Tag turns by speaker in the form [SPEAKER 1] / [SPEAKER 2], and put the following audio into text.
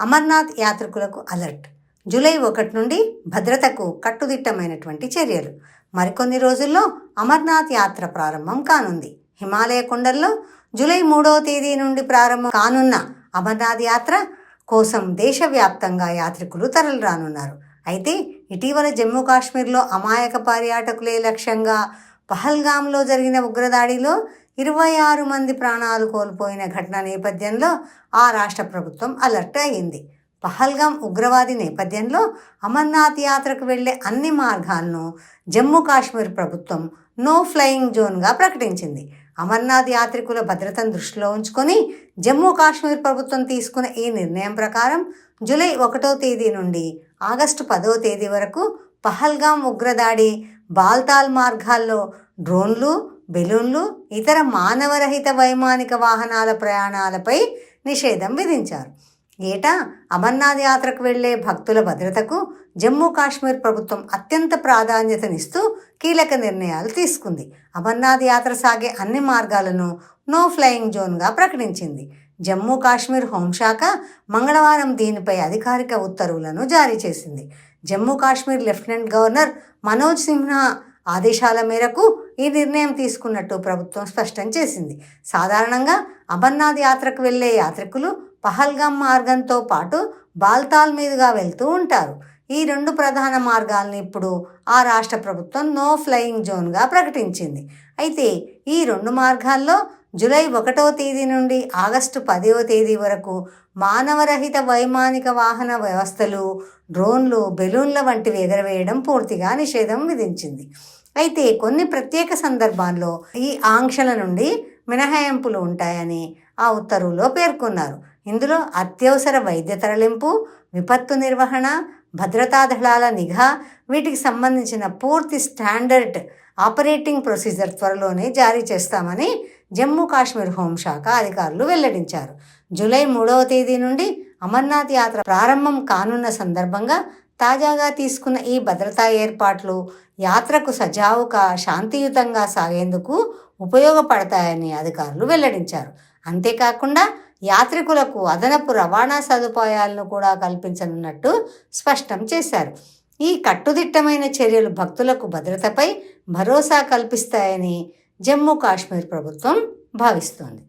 [SPEAKER 1] Amarnath యాత్రికులకు alert. July ఒకటి నుండి భద్రతకు కట్టుదిట్టమైనటువంటి చర్యలు. మరికొన్ని రోజుల్లో అమర్నాథ్ యాత్ర ప్రారంభం కానుంది. హిమాలయ కొండల్లో జూలై మూడవ తేదీ నుండి ప్రారంభం కానున్న అమర్నాథ్ యాత్ర కోసం దేశవ్యాప్తంగా యాత్రికులు తరలిరానున్నారు. అయితే ఇటీవల జమ్మూ కాశ్మీర్లో అమాయక పర్యాటకులే లక్ష్యంగా పహల్గాంలో జరిగిన ఉగ్రదాడిలో ఇరవై ఆరు మంది ప్రాణాలు కోల్పోయిన ఘటన నేపథ్యంలో ఆ రాష్ట్ర ప్రభుత్వం అలర్ట్ అయింది పహల్గాం ఉగ్రవాది నేపథ్యంలో అమర్నాథ్ యాత్రకు వెళ్ళే అన్ని మార్గాలను జమ్మూ కాశ్మీర్ ప్రభుత్వం నో ఫ్లయింగ్ జోన్గా ప్రకటించింది. అమర్నాథ్ యాత్రికుల భద్రతను దృష్టిలో ఉంచుకొని జమ్మూ కాశ్మీర్ ప్రభుత్వం తీసుకున్న ఈ నిర్ణయం ప్రకారం జూలై ఒకటో తేదీ నుండి ఆగస్టు పదో తేదీ వరకు పహల్గాం ఉగ్రదాడి బాల్తాల్ మార్గాల్లో డ్రోన్లు బెలూన్లు ఇతర మానవరహిత వైమానిక వాహనాల ప్రయాణాలపై నిషేధం విధించారు. ఏటా అమర్నాథ్ యాత్రకు వెళ్ళే భక్తుల భద్రతకు జమ్మూ కాశ్మీర్ ప్రభుత్వం అత్యంత ప్రాధాన్యతనిస్తూ కీలక నిర్ణయాలు తీసుకుంది. అమర్నాథ్ యాత్ర సాగే అన్ని మార్గాలను నో ఫ్లయింగ్ జోన్గా ప్రకటించింది. జమ్మూ కాశ్మీర్ హోంశాఖ మంగళవారం దీనిపై అధికారిక ఉత్తర్వులను జారీ చేసింది. జమ్మూ కాశ్మీర్ లెఫ్టినెంట్ గవర్నర్ మనోజ్ సిన్హా ఆదేశాల మేరకు ఈ నిర్ణయం తీసుకున్నట్టు ప్రభుత్వం స్పష్టం చేసింది. సాధారణంగా అమర్నాథ్ యాత్రకు వెళ్ళే యాత్రికులు పహల్గామ్ మార్గంతో పాటు బాల్తాల్ మీదుగా వెళ్తూ ఉంటారు. ఈ రెండు ప్రధాన మార్గాలను ఇప్పుడు ఆ రాష్ట్ర ప్రభుత్వం నో ఫ్లయింగ్ జోన్గా ప్రకటించింది. అయితే ఈ రెండు మార్గాల్లో జూలై ఒకటో తేదీ నుండి ఆగస్టు పదవ తేదీ వరకు మానవరహిత వైమానిక వాహన వ్యవస్థలు డ్రోన్లు బెలూన్ల వంటివి ఎగరవేయడం పూర్తిగా నిషేధం విధించింది. అయితే కొన్ని ప్రత్యేక సందర్భాల్లో ఈ ఆంక్షల నుండి మినహాయింపులు ఉంటాయని ఆ ఉత్తర్వులో పేర్కొన్నారు. ఇందులో అత్యవసర వైద్య తరలింపు విపత్తు నిర్వహణ భద్రతా దళాల నిఘా వీటికి సంబంధించిన పూర్తి స్టాండర్డ్ ఆపరేటింగ్ ప్రొసీజర్ త్వరలోనే జారీ చేస్తామని జమ్మూ కాశ్మీర్ హోంశాఖ అధికారులు వెల్లడించారు. జూలై మూడవ తేదీ నుండి అమర్నాథ్ యాత్ర ప్రారంభం కానున్న సందర్భంగా తాజాగా తీసుకున్న ఈ భద్రతా ఏర్పాట్లు యాత్రకు సజావుగా శాంతియుతంగా సాగేందుకు ఉపయోగపడతాయని అధికారులు వెల్లడించారు. అంతేకాకుండా యాత్రికులకు అదనపు రవాణా సదుపాయాలను కూడా కల్పించనున్నట్టు స్పష్టం చేశారు. ఈ కట్టుదిట్టమైన చర్యలు భక్తులకు భద్రతపై భరోసా కల్పిస్తాయని జమ్మూ కాశ్మీర్ ప్రభుత్వం భావిస్తోంది.